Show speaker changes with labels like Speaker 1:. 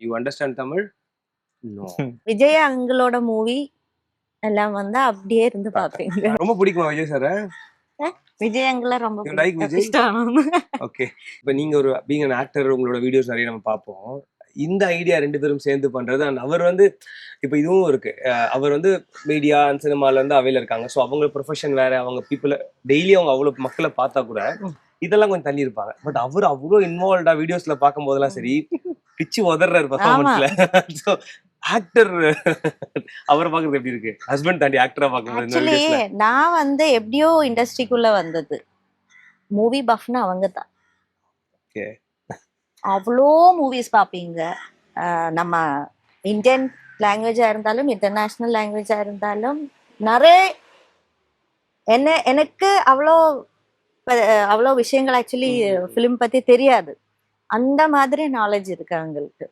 Speaker 1: You understand Tamil?
Speaker 2: Vijay அங்கிளோட movie எல்லாம் வந்து அப்படியே இருந்து பாப்பீங்க
Speaker 1: ரொம்ப பிடிக்குமா விஜய் சார்
Speaker 2: விஜய் அங்கிள ரொம்ப பிடிக்கும்.
Speaker 1: விஜய்? ஓகே இப்போ நீங்க ஒரு பீங் an ஆக்டர் உங்களோட வீடியோஸ் நிறைய நம்ம பார்ப்போம். இந்த ஐடியா ரெண்டு பேரும் சேர்ந்து பண்றது and அவர் வந்து இப்போ இதுவும் இருக்கு. அவர் வந்து மீடியா அண்ட் சினிமால இருந்து அவையில இருக்காங்க. ஸோ அவங்க ப்ரொஃபஷன் வேற அவங்க பீப்புள டெய்லி அவங்க அவ்வளவு மக்களை பார்த்தா கூட. இதெல்லாம் கொஞ்சம் தள்ளி இருப்பாங்க. பட் அவர் அவ்வளோ இன்வால்வ்டா வீடியோஸ்ல பார்க்கும் போதெல்லாம் சரி பிச்சு உதறாரு பர்ஃபார்மன்ஸ்ல ஆக்டர் அவரை பார்க்கறது எப்படி இருக்கு? ஹஸ்பண்ட் தாண்டி ஆக்டரா videosல.
Speaker 2: நான் வந்து எப்படியோ இண்டஸ்ட்ரிக்குள்ள வந்தது. மூவி பஃப்னு அவங்க தான். அவ்வளோ மூவிஸ் பார்ப்பீங்க. நம்ம இந்தியன் லாங்குவேஜா இருந்தாலும் இன்டர்நேஷ்னல் லாங்குவேஜா இருந்தாலும் நிறைய என்ன எனக்கு அவ்வளோ அவ்வளோ விஷயங்கள் ஆக்சுவலி ஃபிலிம் பத்தி தெரியாது. அந்த மாதிரி நாலேஜ் இருக்கு அவங்களுக்கு.